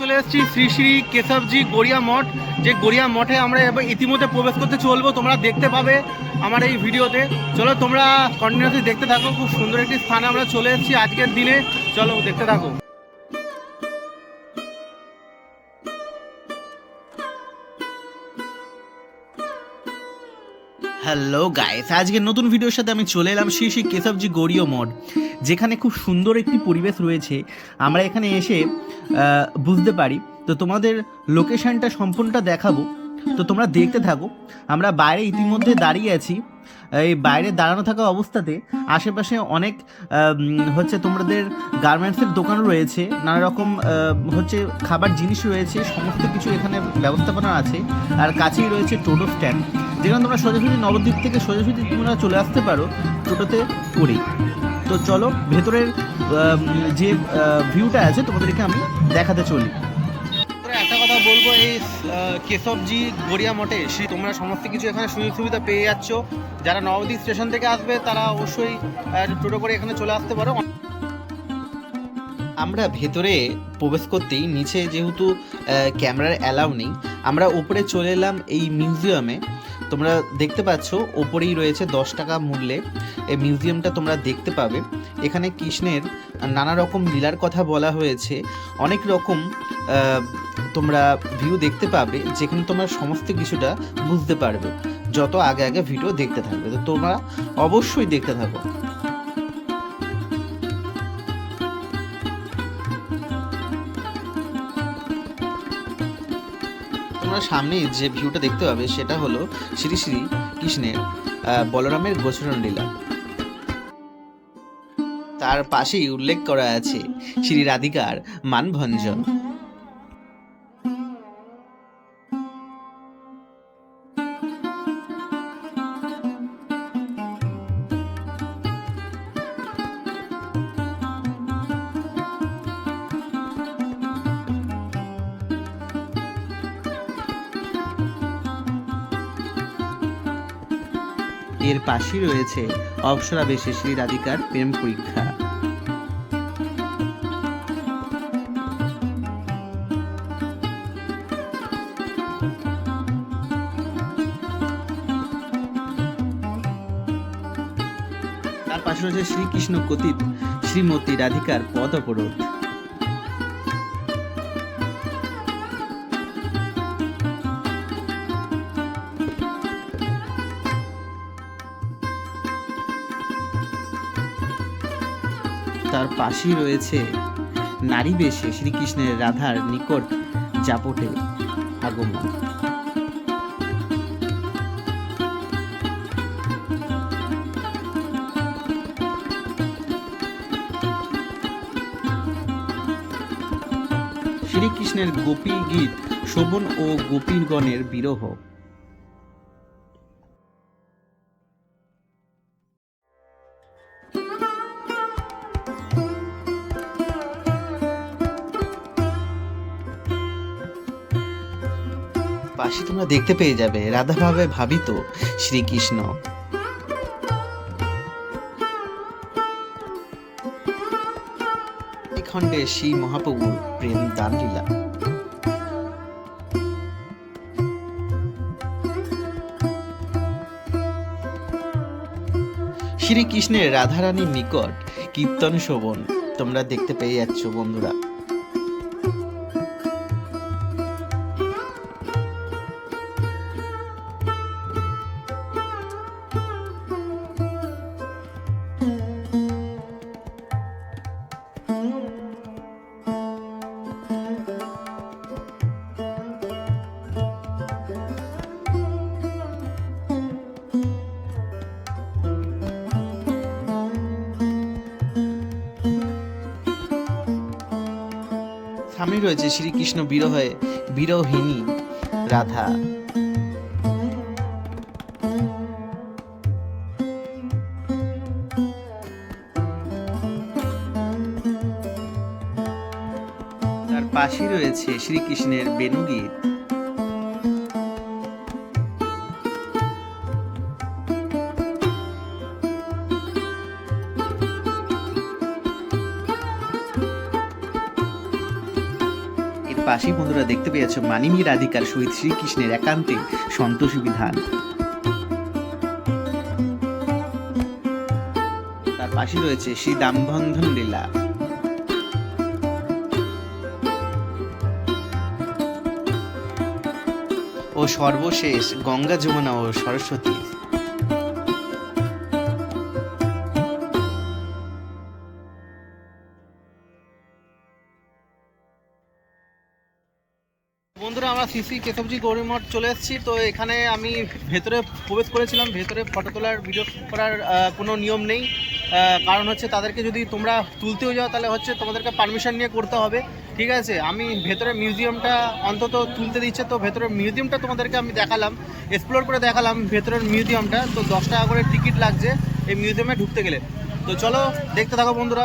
চলে এসেছি শ্রী শ্রী কেশবজি গড়িয়া মঠ। যে গড়িয়া মঠে আমরা এবার ইতিমধ্যে প্রবেশ করতে চলবো, তোমরা দেখতে পাবে আমার এই ভিডিওতে। চলো তোমরা কন্টিনিউসলি দেখতে থাকো, খুব সুন্দর একটি স্থানে আমরা চলে এসেছি আজকের দিনে। চলো দেখতে থাকো। হ্যালো গাইস আজকে নতুন ভিডিওর সাথে আমি চলে এলাম শ্রী শ্রী কেশবজি গড়িয় মঠ। যেখানে খুব সুন্দর একটি পরিবেশ রয়েছে আমরা এখানে এসে বুঝতে পারি। তো তোমাদের লোকেশনটা সম্পূর্ণটা দেখাবো। তো তোমরা দেখতে থাকো। আমরা বাইরে ইতিমধ্যে দাঁড়িয়ে আছি। এই বাইরে দাঁড়ানো থাকা অবস্থাতে আশেপাশে অনেক হচ্ছে তোমাদের গার্মেন্টসের দোকান রয়েছে। নানা রকম হচ্ছে খাবার জিনিস রয়েছে। সমস্ত কিছু এখানে ব্যবস্থাপনা আছে। আর কাছেই রয়েছে টোটো স্ট্যান্ড। যেখানে তোমরা সোজাসুজি নবদ্বীপ থেকে সোজাসুজি তোমরা চলে আসতে পারো টোটোতে করেই। তো চলো ভেতরের যে ভিউটা আছে তোমাদেরকে আমি দেখাতে চলি। একটা কথা বলব এই কেশবজি গড়িয়া মঠে সে তোমরা সমস্ত কিছু এখানে সুযোগ সুবিধা পেয়ে যাচ্ছ। যারা নবদ্বীপ স্টেশন থেকে আসবে তারা অবশ্যই আহ, টোটো করে এখানে চলে আসতে পারো। আমরা ভেতরে প্রবেশ করতেই নিচে যেহেতু ক্যামেরার অ্যালাউ নেই আমরা উপরে চলে এলাম এই মিউজিয়ামে তোমরা দেখতে পাচ্ছ, ওপরেই রয়েছে দশ টাকা মূল্যে। এই মিউজিয়ামটা তোমরা দেখতে পাবে। এখানে কৃষ্ণের নানা রকম লীলার কথা বলা হয়েছে। অনেক রকম তোমরা ভিউ দেখতে পাবে, যেখানে তোমরা সমস্ত কিছুটা বুঝতে পারবে। যত আগে আগে ভিডিও দেখতে থাকবে। তো তোমরা অবশ্যই দেখতে থাকো। তোমরা সামনে যে ভিউটা দেখতে পাবে সেটা হলো শ্রী শ্রী কৃষ্ণের বলরামের গোচরণ লীলা। তার পাশেই উল্লেখ করা আছে শ্রী রাধিকার মানভঞ্জন। এর পাশেই রয়েছে অপ্সরা বেশে শ্রী রাধিকার প্রেম পরীক্ষা। তার পাশে রয়েছে শ্রীকৃষ্ণ কথিত শ্রীমতী রাধিকার পদ তার পাশেই রয়েছে নারী বেশে শ্রীকৃষ্ণের রাধার নিকট জাপটে আগমন। শ্রীকৃষ্ণের গোপী গীত শোভন ও গোপীগণের বিরহ। পাশে তোমরা দেখতে পেয়ে যাবে, রাধাভাবে ভাবিত শ্রীকৃষ্ণ। খণ্ডে শ্রী মহাপ্রভুর প্রেম দান লীলা শ্রীকৃষ্ণের রাধারানীর নিকট কীর্তন শোভন তোমরা দেখতে পেয়ে যাচ্ছ, বন্ধুরা। সামনে রয়েছে শ্রীকৃষ্ণ বিরহে বিরহিনী রাধা। তার পাশে রয়েছে শ্রীকৃষ্ণের বেণুগীত। পাশেই বন্ধুরা দেখতে পেয়েছ মানিনী রাধিকার সহিত শ্রীকৃষ্ণের একান্তে সন্তোষী বিধান। তার পাশে রয়েছে শ্রী দামবন্ধন লীলা। ও সর্বশেষ গঙ্গা যমুনা ও সরস্বতী। বন্ধুরা, আমরা সিসি কেশবজি গৌরীমঠ চলে এসেছি। তো এখানে আমি ভেতরে প্রবেশ করেছিলাম, ভেতরে ফটো তোলার ভিডিও করার কোনো নিয়ম নেই। কারণ হচ্ছে তাদেরকে যদি তোমরা তুলতেও যাও, তাহলে হচ্ছে তোমাদেরকে পারমিশন নিয়ে করতে হবে। ঠিক আছে? আমি ভেতরে মিউজিয়ামটা অন্তত তুলতে দিচ্ছে, তো ভেতরের মিউজিয়ামটা তোমাদেরকে আমি দেখালাম এক্সপ্লোর করে দেখালাম ভেতরের মিউজিয়ামটা তো দশ টাকা করে টিকিট লাগছে এই মিউজিয়ামে ঢুকতে গেলে। তো চলো, দেখতে থাকো বন্ধুরা।